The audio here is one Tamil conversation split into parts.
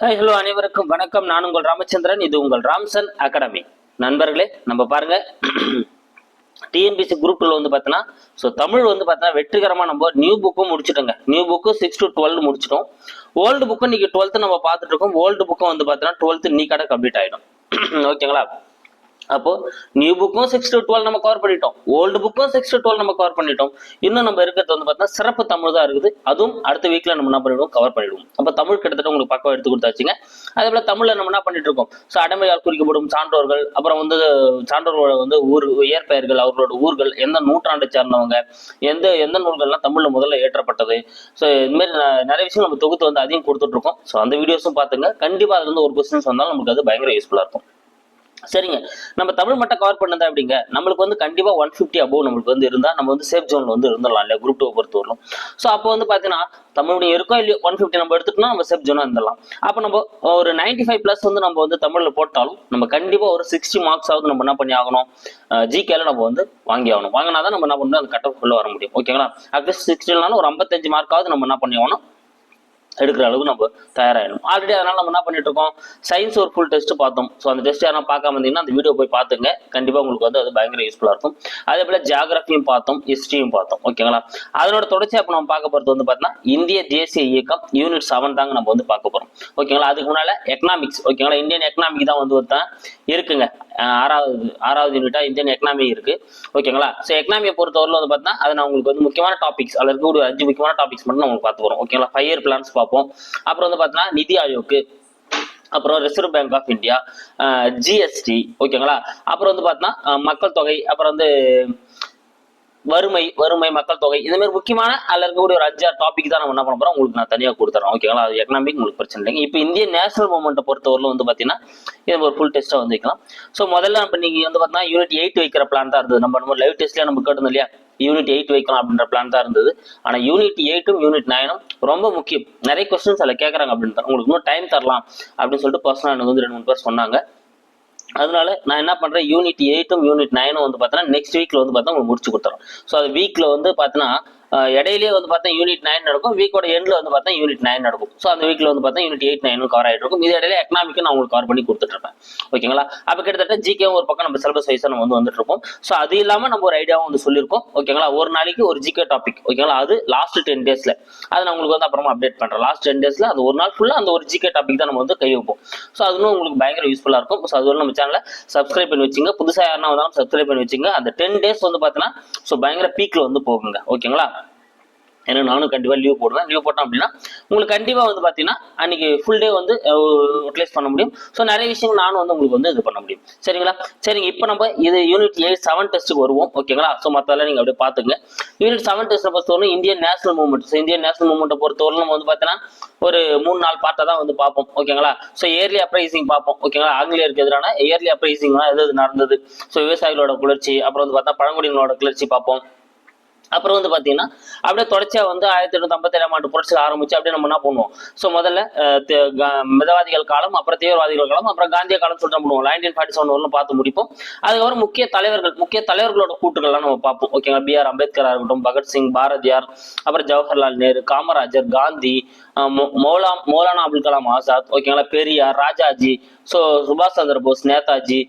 ஹாய் ஹலோ அனைவருக்கும் வணக்கம். நான் உங்கள் ராமச்சந்திரன். இது உங்கள் ராம்சன் அகாடமி. நண்பர்களே நம்ம பாருங்க. டிஎன்பிசி குரூப்ல வந்து பார்த்தோன்னா ஸோ தமிழ் வந்து பார்த்தோன்னா வெற்றிகரமாக நம்ம நியூ புக்கும் முடிச்சிட்டோங்க. New book six to twelve முடிச்சிட்டோம். ஓல்டு புக்கும் இன்னைக்கு டுவெல்த்து நம்ம பார்த்துட்டு இருக்கோம். ஓல்டு புக்கும் வந்து பார்த்தோன்னா டுவெல்த்து நீ கடை கம்ப்ளீட் ஆகிடும் ஓகேங்களா அப்போ நியூ புக்கும் சிக்ஸ் டு டுவெல் நம்ம கவர் பண்ணிட்டோம். ஓல்டு புக்கும் சிக்ஸ் டு டுவெல் நம்ம கவர் பண்ணிட்டோம். இன்னும் நம்ம இருக்கிறது வந்து பார்த்தீங்கன்னா சிறப்பு தமிழ் தான் இருக்குது. அதுவும் அடுத்த வீக்ல நம்ம என்ன பண்ணிடுவோம்? கவர் பண்ணிடுவோம். அப்போ தமிழ் கிட்டத்தட்ட உங்களுக்கு பக்கம் எடுத்து கொடுத்தாச்சுங்க. அதே போல தமிழ்ல நம்ம என்ன பண்ணிட்டு இருக்கோம்? ஸோ அடைமையால் குறிக்கப்படும் சான்றோர்கள் அப்புறம் வந்து சான்றோர்களோட வந்து ஊர் இயற்பெயர்கள் அவர்களோட ஊர்கள் எந்த நூற்றாண்டை சார்ந்தவங்க எந்த எந்த நூல்கள்லாம் தமிழ்ல முதல்ல ஏற்றப்பட்டது ஸோ இந்த மாதிரி ந- நிறைய விஷயம் நம்ம தொகுத்து வந்து அதையும் கொடுத்துட்டு இருக்கோம். ஸோ அந்த வீடியோஸும் பார்த்துங்க. கண்டிப்பா அதுல இருந்து ஒரு கொஸ்டின்ஸ் வந்தாலும் நமக்கு அது பயங்கர யூஸ்ஃபுல்லா இருக்கும். சரிங்க. நம்ம தமிழ் மட்டும் கவர் பண்ணதா அப்படிங்க. நம்மளுக்கு வந்து கண்டிப்பா ஒன் ஃபிஃப்டி அபோவ் நம்மளுக்கு வந்து இருந்தா நம்ம வந்து சேஃப் ஜோன்ல வந்து இருந்துடலாம் இல்லையா குரூப் டூ பொறுத்த வரலாம் ஸோ அப்போ வந்து பாத்தீங்கன்னா தமிழுடைய இருக்கோ இல்லையோ ஒன் ஃபிஃப்டி நம்ம எடுத்துட்டோம்னா நம்ம சேஃப் ஜோனா இருந்துடலாம். அப்போ நம்ம ஒரு 95 ஃபைவ் ப்ளஸ் வந்து நம்ம வந்து தமிழ்ல போட்டாலும் நம்ம கண்டிப்பா ஒரு சிக்ஸ்டி மார்க்ஸ் ஆகுது நம்ம என்ன பண்ணி ஆகணும்? ஜிகேல நம்ம வந்து வாங்கி ஆகணும். வாங்கினா தான் நம்ம என்ன பண்ணணும்? அந்த கட் உள்ள வர முடியும். ஓகேங்களா அட்லீஸ்ட் சிக்ஸ்டினாலும் ஒரு ஐம்பத்தஞ்சு மார்க்காவது நம்ம என்ன பண்ணி ஆகணும்? எடுக்கிற அளவுக்கு நம்ம தயாராகிடும் ஆல்ரெடி அதனால நம்ம என்ன பண்ணிட்டு இருக்கோம் சயின்ஸ் ஒரு ஃபுல் டெஸ்ட் பார்த்தோம். ஸோ அந்த டெஸ்ட் யாரும் பார்க்காம இருந்தீங்கன்னா அந்த வீடியோ போய் பார்த்துங்க. கண்டிப்பாக உங்களுக்கு வந்து அது பயங்கர யூஸ்ஃபுல்லாக இருக்கும். அதே போல ஜியாகிரபியும் பார்த்தோம். ஹிஸ்ட்ரியும் பார்த்தோம். ஓகேங்களா அதனோட தொடர்ச்சியாக இப்போ நம்ம பார்க்க போகிறது வந்து பார்த்தீங்கன்னா இந்திய தேசிய இயக்கம் யூனிட் செவன் தாங்க நம்ம வந்து பார்க்க போகிறோம் ஓகேங்களா அதுக்கு முன்னால் எக்கனாமிக்ஸ் ஓகேங்களா இந்தியன் எக்கனாமிக் தான் வந்து ஒருத்தன் இருக்குங்க. ஆறாவது ஆறாவது யூனிட்டா இந்தியன் எக்கனாமி இருக்கு. ஓகேங்களா ஸோ எக்கனாமியை பொறுத்தவரையில் வந்து பார்த்தீங்கன்னா அது நான் உங்களுக்கு வந்து முக்கியமான டாபிக்ஸ் அதில் இருக்கக்கூடிய அஞ்சு முக்கியமான டாபிக்ஸ் மட்டும் நான் உங்களுக்கு பார்த்து வரோம் ஓகேங்களா ஃபைவ் இயர் பிளான்ஸ் பார்ப்போம். அப்புறம் வந்து பார்த்தீங்கன்னா நிதி ஆயோக்கு அப்புறம் reserve bank of India GST ஓகேங்களா அப்புறம் வந்து பார்த்தீங்கன்னா மக்கள் தொகை அப்புறம் வந்து வறுமை வறுமை மக்கள் தொகை இந்த மாதிரி முக்கியமான அதில் இருக்கக்கூடிய ஒரு அஞ்சாறு டாபிக் தான் நம்ம என்ன பண்ண போறோம்? உங்களுக்கு நான் தனியாக கொடுத்துறேன். ஓகேங்களா அது எக்கனாமிக் உங்களுக்கு பிரச்சனை இல்லைங்க. இப்போ இந்திய நேஷனல் மூவ்மெண்ட்டை பொறுத்தவரையில் வந்து பார்த்தீங்கன்னா இது ஒரு ஃபுல் டெஸ்ட்டாக வந்து வைக்கலாம். ஸோ முதல்ல நம்ம நீங்கள் வந்து பார்த்தீங்கன்னா யூனிட் எயிட் வைக்கிற பிளான் தான் இருந்தது. நம்ம நம்ம லைவ் டெஸ்ட்லேயே நம்ம கேட்டோம் இல்லையா? யூனிட் எயிட் வைக்கலாம் அப்படின்ற பிளான் தான் இருந்தது. ஆனால் யூனிட் எயிட்டும் யூனிட் நைனும் ரொம்ப முக்கியம். நிறைய கொஸ்டின்ஸ் அதில் கேட்குறாங்க அப்படின்னு உங்களுக்கு இன்னும் டைம் தரலாம் அப்படின்னு சொல்லிட்டு பர்சனல் எனக்கு வந்து ரெண்டு மூணு பேர் சொன்னாங்க. அதனால நான் என்ன பண்றேன்? யூனிட் எயிட்டும் யூனிட் நைனும் வந்து பார்த்தோன்னா நெக்ஸ்ட் வீக்ல வந்து பார்த்தா உங்களுக்கு முடிச்சு கொடுத்துறோம் ஸோ அது வீக்ல வந்து பார்த்தோன்னா இடையிலேயே வந்து பார்த்தா யூனிட் நைன் நடக்கும். வீக்கோட எண்ட்ல வந்து பார்த்தா யூனிட் நைன் நடக்கும். ஸோ அந்த வீக்ல வந்து பார்த்தா யூனிட் எயிட் நைனும் கவர் ஆகிட்டு இருக்கும். இது இடையில எக்கனாமிக்கும் நான் உங்களுக்கு கவர் பண்ணி கொடுத்துட்டு இருப்பேன் ஓகேங்களா அப்போ கிட்டத்தட்ட ஜிகே ஒரு பக்கம் நம்ம சிலபஸ் வைஸாக நம்ம வந்து வந்துட்டு இருக்கோம் ஸோ அது இல்லாமல் நம்ம ஒரு ஐடியாவும் வந்து சொல்லியிருக்கோம். ஓகேங்களா ஒரு நாளைக்கு ஒரு ஜிகே டாபிக் ஓகேங்களா அது லாஸ்ட் டென் டேஸ்ல அது நான் உங்களுக்கு வந்து அப்புறமா அப்டேட் பண்றேன். லாஸ்ட் டென் டேஸ்ல அது ஒரு நாள் ஃபுல்லாக அந்த ஒரு ஜிகே டாபிக் தான் நம்ம வந்து கை வைப்போம். ஸோ அதுவும் உங்களுக்கு பயங்கர யூஸ்ஃபுல்லாக இருக்கும். ஸோ அது நம்ம சேனலை சப்ஸ்கிரைப் பண்ணி வச்சுங்க. புதுசாக யாருன்னா வந்தாலும் சப்ஸ்கிரைப் பண்ணி வச்சுங்க. அந்த டென் டேஸ் வந்து பார்த்தீங்கன்னா ஸோ பயங்கர பீக்ல வந்து போகுங்க. ஓகேங்களா ஏன்னா நானும் கண்டிப்பாக லீவ் போடுவேன். லீவ் போட்டோம் அப்படின்னா உங்களுக்கு கண்டிப்பாக வந்து பார்த்தீங்கன்னா அன்னைக்கு ஃபுல் டே வந்து யூட்டிலைஸ் பண்ண முடியும். ஸோ நிறைய விஷயங்கள் நானும் வந்து உங்களுக்கு வந்து இது பண்ண முடியும். சரிங்களா? சரிங்க இப்போ நம்ம இது யூனிட் எயிட் செவன் டெஸ்ட்டுக்கு வருவோம். ஓகேங்களா ஸோ மற்றெல்லாம் நீங்கள் அப்படியே பார்த்துங்க யூனிட் செவன் டெஸ்ட்டை பொறுத்தவரை Indian national movement so Indian national மூவ்மெண்ட்டை பொறுத்தவரை நம்ம வந்து பார்த்தீங்கன்னா ஒரு மூணு நாலு பார்ட்டை தான் வந்து பார்ப்போம் ஓகேங்களா ஸோ இயர்லி அப்ரைசிங் பார்ப்போம் ஓகேங்களா ஆங்கிலேயருக்கு எதிரான இயர்லி அப்ரைசிங்லாம் எது எது நடந்தது? ஸோ விவசாயிகளோட குளிர்ச்சி அப்புறம் வந்து பார்த்தா பழங்குடியினோட கிளர்ச்சி பார்ப்போம் அப்புறம் வந்து பார்த்தீங்கன்னா அப்படியே தொடர்ச்சியாக வந்து ஆயிரத்தி எண்ணூத்தி ஐம்பத்தி ஏழாம் ஆண்டு புரட்சி ஆரம்பிச்சு அப்படியே நம்ம என்ன பண்ணுவோம்? ஸோ முதல்ல தே- மிதவாதிகள் காலம் அப்புறம் தீவிரவாதிகள் காலம் அப்புறம் காந்திய காலம் சொல்லிட்டு பண்ணுவோம்? நைன்டீன் ஃபார்ட்டி செவன் ஒன்று பார்த்து முடிப்போம். அதுக்கப்புறம் முக்கிய தலைவர்கள் முக்கிய தலைவர்களோட கூட்டுகள்லாம் நம்ம பார்ப்போம். ஓகேங்களா பி ஆர் இருக்கட்டும் பகத்சிங் பாரதியார் அப்புறம் ஜவஹர்லால் நேரு காமராஜர் காந்தி மௌலா மௌலானா அப்துல் கலாம் ஆசாத் ஓகேங்களா பெரியார் ராஜாஜி ஸோ சுபாஷ் சந்திர போஸ் நேதாஜி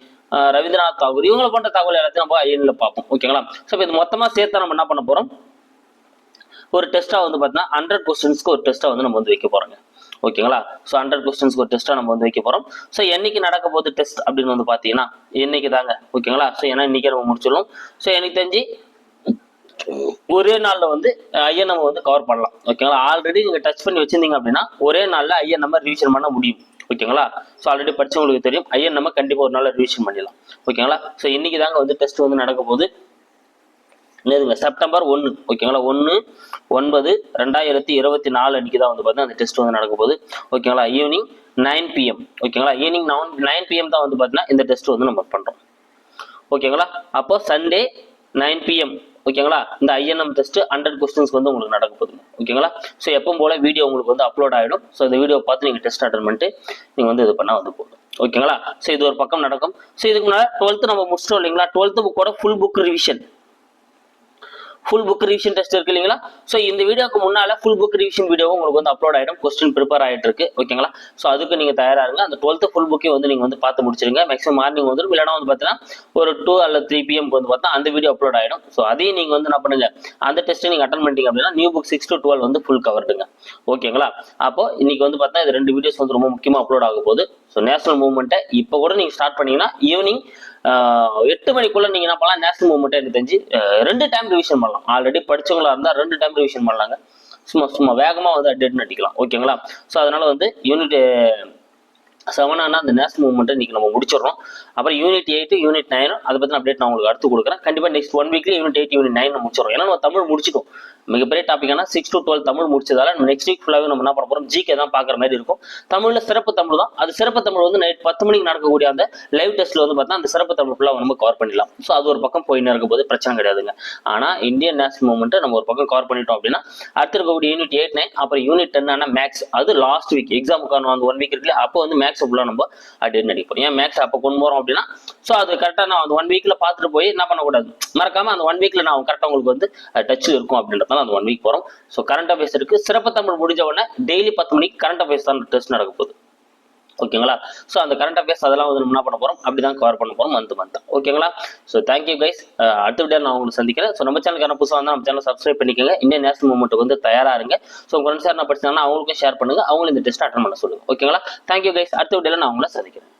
ரவீந்திரநாத் தாகூர். இவங்களை போன்ற தகவல் எல்லாத்தையும் நம்ம ஐஎன்ல பார்ப்போம். ஓகேங்களா ஸோ இப்போ இது மொத்தமா சேர்த்து நம்ம என்ன பண்ண போறோம்? ஒரு டெஸ்ட்டாக வந்து பார்த்தீங்கன்னா ஹண்ட்ரட் கொஸ்டின்ஸ்க்கு ஒரு டெஸ்ட்டாக வந்து நம்ம வந்து வைக்க போகிறோங்க ஓகேங்களா ஸோ ஹண்ட்ரட் கொஸ்டின்ஸ்க்கு ஒரு டெஸ்ட்டாக நம்ம வந்து வைக்க போகிறோம் ஸோ என்னைக்கு நடக்க போது டெஸ்ட் அப்படின்னு வந்து பார்த்தீங்கன்னா என்னைக்கு தாங்க. ஓகேங்களா ஸோ ஏன்னா இன்னைக்கே நம்ம முடிச்சிடலாம் ஸோ எனக்கு தெரிஞ்சு ஒரே நாளில் வந்து ஐயன் நம்ம வந்து கவர் பண்ணலாம். ஓகேங்களா ஆல்ரெடி நீங்கள் டச் பண்ணி வச்சிருந்தீங்க அப்படின்னா ஒரே நாளில் ஐயன் நம்ம ரிவிஷன் பண்ண முடியும். ஓகேங்களா? ஸோ ஆல்ரெடி படிச்சவங்களுக்கு தெரியும். ஐயன் நம்ம கண்டிப்பாக ஒரு நாள் ரிவிஷன் பண்ணிடலாம். ஓகேங்களா? ஸோ இன்னைக்கு தாங்க வந்து டெஸ்ட் வந்து நடக்க போகுது. நேருங்க செப்டம்பர் ஒன்று ஓகேங்களா? ஒன்று ஒன்பது ரெண்டாயிரத்தி இருபத்தி நாலு அன்னைக்கு தான் வந்து பார்த்தீங்கன்னா அந்த டெஸ்ட் வந்து நடக்க போகுது. ஓகேங்களா? ஈவினிங் நைன் பிஎம் ஓகேங்களா? ஈவினிங் நவன் நைன் பிஎம் தான் வந்து பார்த்தீங்கன்னா இந்த டெஸ்ட் வந்து நம்ம பண்ணுறோம் ஓகேங்களா? அப்போ சண்டே நைன் பிஎம் ஓகேங்களா இந்த ஐஎன்எம் டெஸ்ட் ஹண்ட்ரட் கொஸ்டின்ஸ் வந்து உங்களுக்கு நடக்க போகுது. ஓகேங்களா ஸோ எப்போ போல வீடியோ உங்களுக்கு வந்து அப்லோட் ஆகிடும் ஸோ இந்த வீடியோ பார்த்து நீங்கள் டெஸ்ட் அட்டன் பண்ணிட்டு நீங்கள் வந்து இது பண்ணால் வந்து போதும். ஓகேங்களா ஸோ இது ஒரு பக்கம் நடக்கும். ஸோ இதுக்கு முன்னாடி டுவெல்த்து நம்ம முடிச்சிட்டோம் இல்லைங்களா? டுவெல்த்து புக்கோட full book revision full book revision test இருக்கு இல்லைங்களா? ஸோ இந்த வீடியோக்கு முன்னால் ஃபுல் புக் ரிவிஷன் வீடியோவும் உங்களுக்கு வந்து அப்லோட் ஆயிடும். கொஸ்டின் ப்ரிப்பேர் ஆகிட்டு இருக்கு. ஓகேங்களா ஸோ அதுக்கு நீங்கள் தயாராக இருங்க. அந்த டுவெல்த்து ஃபுல் புக்கே வந்து நீங்கள் வந்து பார்த்து முடிச்சிருங்க. மேக்ஸிமம் மார்னிங் வந்துடும் இல்லைனா வந்து பார்த்தீங்கன்னா ஒரு டூ அல்லது த்ரீ பிஎம்க்கு வந்து பார்த்தா அந்த வீடியோ அப்லோட் ஆகிடும் ஸோ அதையும் நீங்கள் வந்து என்ன பண்ணுங்க? அந்த டெஸ்ட்டை நீங்கள் அட்டன் பண்ணிட்டீங்க அப்படின்னா new book six to twelve வந்து ஃபுல் கவர்டுங்க ஓகேங்களா அப்போ இன்னைக்கு வந்து பார்த்தா இது ரெண்டு வீடியோஸ் வந்து ரொம்ப முக்கியமாக அப்லோட் ஆக போகுது. ஸோ நேஷனல் மூவ்மெண்ட்டை இப்போ கூட நீங்கள் ஸ்டார்ட் பண்ணீங்கன்னா ஈவினிங் எட்டு மணிக்குள்ள நீங்க என்ன பண்ணலாம்? நேஷனல் மூவ்மெண்ட் எனக்கு தெரிஞ்சு ரெண்டு டைம் ரிவிஷன் பண்ணலாம். ஆல்ரெடி படிச்சவங்களா இருந்தா ரெண்டு டைம் ரிவிஷன் பண்ணலாங்க. சும்மா சும்மா வேகமா வந்து அட்டன் அடிக்கலாம் ஓகேங்களா ஸோ அதனால வந்து யூனிட் செவனானா அந்த நேஷனல் மூவ்மெண்ட்டை இன்னைக்கு நம்ம முடிச்சிடுறோம். அப்புறம் யூனிட் எயிட் யூனிட் நைனும் அதை பற்றி அப்டேட் நான் உங்களுக்கு அடுத்து கொடுக்குறேன். கண்டிப்பாக நெக்ஸ்ட் ஒன் வீக்ல யூனிட் எயிட் யூனிட் நைன் முடிச்சிடும் ஏன்னா நம்ம தமிழ் முடிச்சிட்டோம். மிகப்பெரிய டாப்பிக்னா சிக்ஸ் டு டுவெல் தமிழ் முடிச்சதால நம்ம நெக்ஸ்ட் வீக் ஃபுல்லாகவே நம்ம என்ன பண்ண போகிறோம் ஜிகே தான் பார்க்குற மாதிரி இருக்கும். தமிழில் சிறப்பு தமிழ் தான். அது சிறப்பு தமிழ் வந்து நைட் பத்து மணிக்கு நடக்கக்கூடிய அந்த லைவ் டெஸ்ட்டில் வந்து பார்த்தா அந்த சிறப்பு தமிழ் ஃபுல்லாக நம்ம கவர் பண்ணிடலாம். ஸோ அது ஒரு பக்கம் போயின்னு இருக்கும் போது பிரச்சனை கிடையாதுங்க. ஆனால் இந்தியன் நேஷனல் மூவ்மெண்ட்டை நம்ம ஒரு பக்கம் கவர் பண்ணிட்டோம் அப்படின்னா அடுத்து இருக்கக்கூடிய யூனிட் எயிட் நைன் அப்புறம் யூனிட் டென் ஆனால் மேக்ஸ் அது லாஸ்ட் வீக் எக்ஸாமுக்கான அந்த ஒன் வீக் இருக்குல்ல அப்போ வந்து மேக்ஸ் ஃபுல்லாக நம்ம அட்டென்ட் அடிப்போம் ஏன் மேக்ஸ் அப்போ கொண்டு போகிறோம் அப்படின்னா ஸோ அது கரெக்டாக நான் அந்த ஒன் வீக்ல பார்த்துட்டு போய் என்ன பண்ணக்கூடாது? மறக்காம அந்த ஒன் வீக்ல நான் கரெக்டாக உங்களுக்கு வந்து டச் இருக்கும் அப்படின்றதால அந்த ஒன் வீக் போகிறோம் ஸோ கரண்ட் அஃபேர்ஸ் இருக்கு. சிறப்பு தமிழ் முடிஞ்ச உடனே டெய்லி பத்து மணிக்கு கரண்ட் அஃபேர்ஸ் தான் டெஸ்ட் நடக்க போகுது. ஓகேங்களா? ஸோ அந்த கரண்ட் அஃபேர்ஸ் அதெல்லாம் வந்து நம்ம என்ன பண்ண போறோம்? அப்படிதான் கவர் பண்ண போகிறோம் மந்த் மந்த் ஓகேங்களா? ஸோ தேங்க்யூ கைஸ் அடுத்த வீடியோ நான் உங்களுக்கு சந்திக்கிறேன். ஸோ நம்ம சேனலுக்கான புதுசாக வந்து நம்ம சேனல் சப்ஸ்கிரைப் பண்ணிக்கோங்க. இந்தியன் நேஷனல் மூவ்மெண்ட் வந்து தயாராக இருங்க. ஸோ உங்கள் ஃப்ரெண்ட்ஸ் யாரும் படிச்சாங்கன்னா அவங்களுக்கும் ஷேர் பண்ணுங்க. அவங்களும் இந்த டெஸ்ட் அட்டன் பண்ண சொல்லுங்கள் ஓகேங்களா? தேங்க்யூ கைஸ் அடுத்த வீடியோவில் நான் உங்களை சந்திக்கிறேன்.